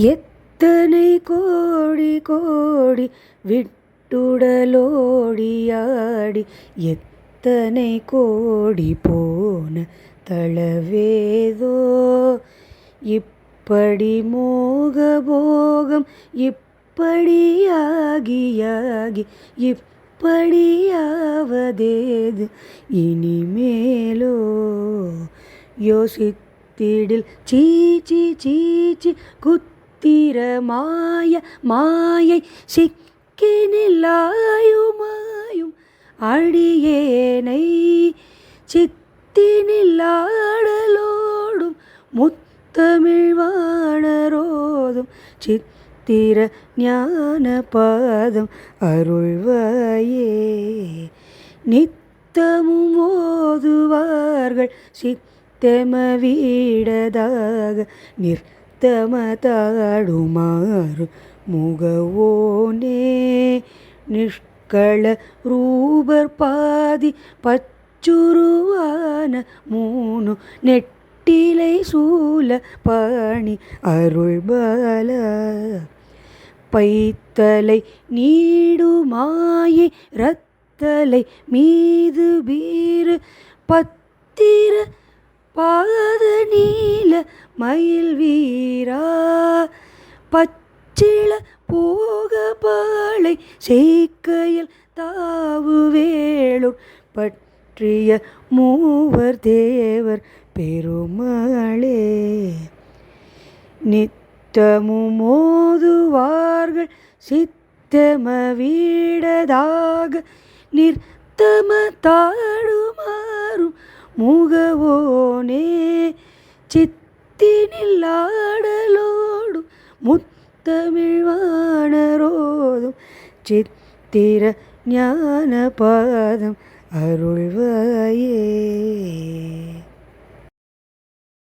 எத்தனை கோடி கோடி விட்டுடலோடியாடி எத்தனை கோடி போன தளவேதோ. இப்படி மோக போகம் இப்படியாகியாகி இப்படியாவதேது இனிமேலோ? யோசித்திடில் சீச்சி சீச்சி குத் குத்திர மாய மாயை சிக்கினில்லாயுமாயும் அடியேனை சித்தினில்லாடலோடும் முத்தமிழ்வானரோதும் சித்திர ஞான பாதம் அருள்வாயே. நித்தமும் ஓதுவார்கள் சித்தம வீடதாக நிற் தாடுமாறு முகவோனே நிஷ்கள ரூபர் பாதி பச்சுருவான மூணு நெட்டிலை சூல பாணி அருள்பல பைத்தலை நீடுமாயி ரத்தலை மீது வீறு பத்திர பாத மயில் வீரா. பச்சிள போக பாலை செய்கையில் தாவு வேளூர் பற்றிய மூவர் தேவர் பெருமாளே. நித்தமும் மோதுவார்கள் சித்தம வீடதாக நிர்த்தம தாடுமாறும் முகவோனே. சித்தினில்லாடலோடும் முத்தமிழ் வாணரோதும் சித்திர ஞான பாதம் அருள்வாயே